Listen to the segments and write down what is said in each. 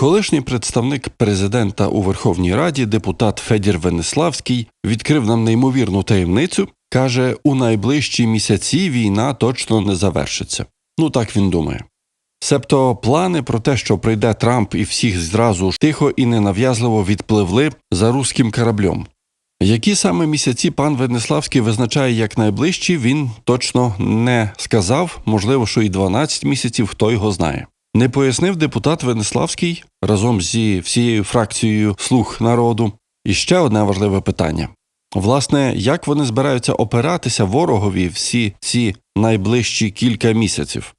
Колишній представник президента у Верховній Раді, депутат Федір Венеславський, відкрив нам неймовірну таємницю. каже, у найближчі місяці війна точно не завершиться. Ну так він думає. Себто плани про те, що прийде Трамп і всіх зразу ж тихо і ненав'язливо відпливли за руським кораблем. Які саме місяці пан Венеславський визначає як найближчі, він точно не сказав, можливо, що і 12 місяців, хто його знає. Не пояснив депутат Венеславський разом зі всією фракцією слуг народу. І ще одне важливе питання: власне, як вони збираються опиратися ворогові всі ці найближчі кілька місяців?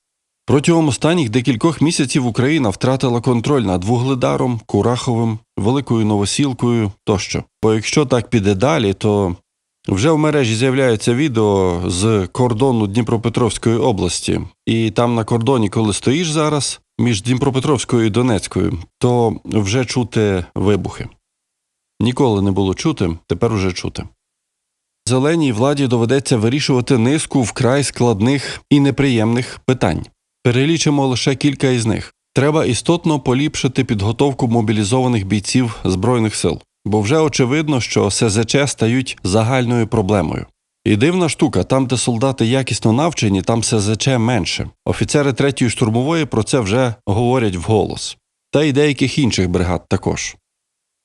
Протягом останніх декількох місяців Україна втратила контроль над Вугледаром, Кураховим, Великою Новосілкою тощо. Бо якщо так піде далі, то вже в мережі з'являються відео з кордону Дніпропетровської області, і там на кордоні, коли стоїш зараз між Дніпропетровською і Донецькою, то вже чути вибухи. Ніколи не було чути, тепер уже чути. Зеленій владі доведеться вирішувати низку вкрай складних і неприємних питань. Перелічимо лише кілька із них. Треба істотно поліпшити підготовку мобілізованих бійців Збройних сил, бо вже очевидно, що СЗЧ стають загальною проблемою. І дивна штука, там, де солдати якісно навчені, там СЗЧ менше. Офіцери третьої штурмової про це вже говорять вголос, та й деяких інших бригад також.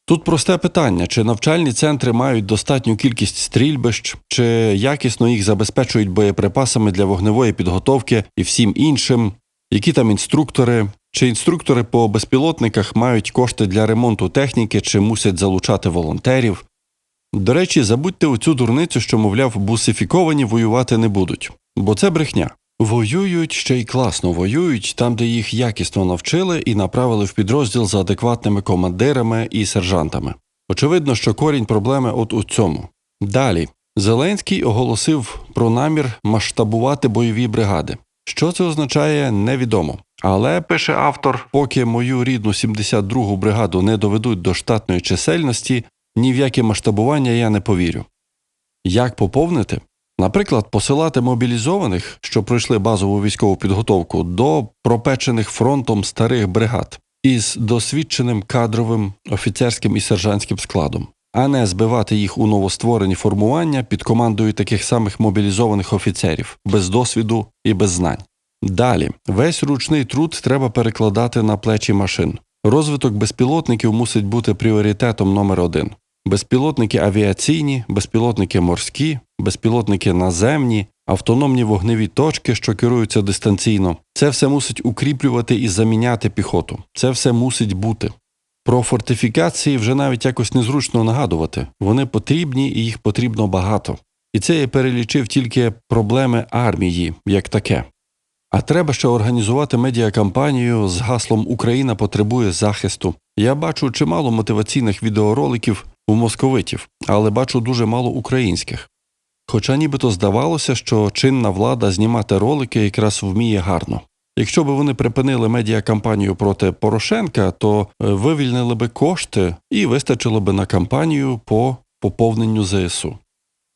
Тут просте питання: чи навчальні центри мають достатню кількість стрільбищ, чи якісно їх забезпечують боєприпасами для вогневої підготовки і всім іншим, які там інструктори, чи інструктори по безпілотниках мають кошти для ремонту техніки, чи мусять залучати волонтерів. До речі, забудьте оцю дурницю, що, мовляв, бусифіковані воювати не будуть, бо це брехня. Воюють ще й класно воюють там, де їх якісно навчили і направили в підрозділ за адекватними командирами і сержантами. Очевидно, що корінь проблеми от у цьому. Далі Зеленський оголосив про намір масштабувати бойові бригади. Що це означає, невідомо. Але пише автор, поки мою рідну 72-гу бригаду не доведуть до штатної чисельності, ні в яке масштабування я не повірю. Як поповнити? Наприклад, посилати мобілізованих, що пройшли базову військову підготовку, до пропечених фронтом старих бригад із досвідченим кадровим офіцерським і сержантським складом, а не збивати їх у новостворені формування під командою таких самих мобілізованих офіцерів без досвіду і без знань. Далі весь ручний труд треба перекладати на плечі машин. Розвиток безпілотників мусить бути пріоритетом номер один. Безпілотники авіаційні, безпілотники морські, безпілотники наземні, автономні вогневі точки, що керуються дистанційно. Це все мусить укріплювати і заміняти піхоту. Це все мусить бути. Про фортифікації вже навіть якось незручно нагадувати. Вони потрібні і їх потрібно багато. І це я перелічив тільки проблеми армії як таке. А треба ще організувати медіакампанію з гаслом Україна потребує захисту. Я бачу чимало мотиваційних відеороликів у московитів, але бачу дуже мало українських. Хоча нібито здавалося, що чинна влада знімати ролики якраз вміє гарно. Якщо б вони припинили медіакампанію проти Порошенка, то е, вивільнили би кошти і вистачило би на кампанію по поповненню ЗСУ.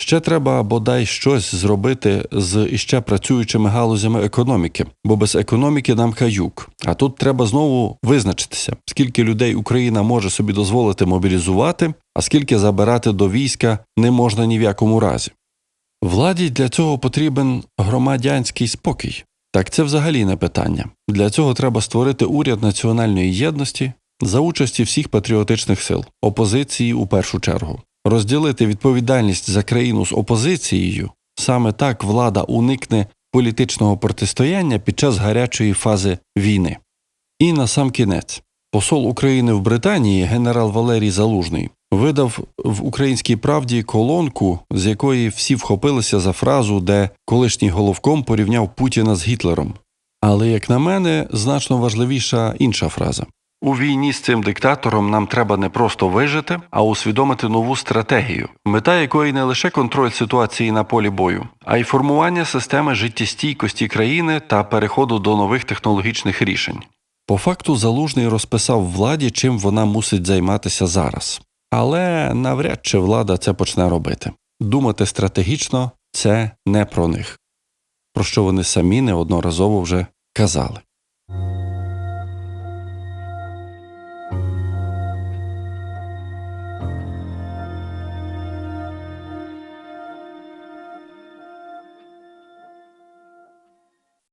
Ще треба бодай щось зробити з іще працюючими галузями економіки, бо без економіки нам каюк. А тут треба знову визначитися, скільки людей Україна може собі дозволити мобілізувати, а скільки забирати до війська не можна ні в якому разі. Владі для цього потрібен громадянський спокій. Так це взагалі не питання. Для цього треба створити уряд національної єдності за участі всіх патріотичних сил, опозиції у першу чергу. Розділити відповідальність за країну з опозицією саме так влада уникне політичного протистояння під час гарячої фази війни. І на сам кінець посол України в Британії генерал Валерій Залужний видав в українській правді колонку, з якої всі вхопилися за фразу, де колишній головком порівняв Путіна з Гітлером. Але, як на мене, значно важливіша інша фраза. У війні з цим диктатором нам треба не просто вижити, а усвідомити нову стратегію, мета якої не лише контроль ситуації на полі бою, а й формування системи життєстійкості країни та переходу до нових технологічних рішень. По факту залужний розписав владі, чим вона мусить займатися зараз. Але навряд чи влада це почне робити. Думати стратегічно це не про них, про що вони самі неодноразово вже казали.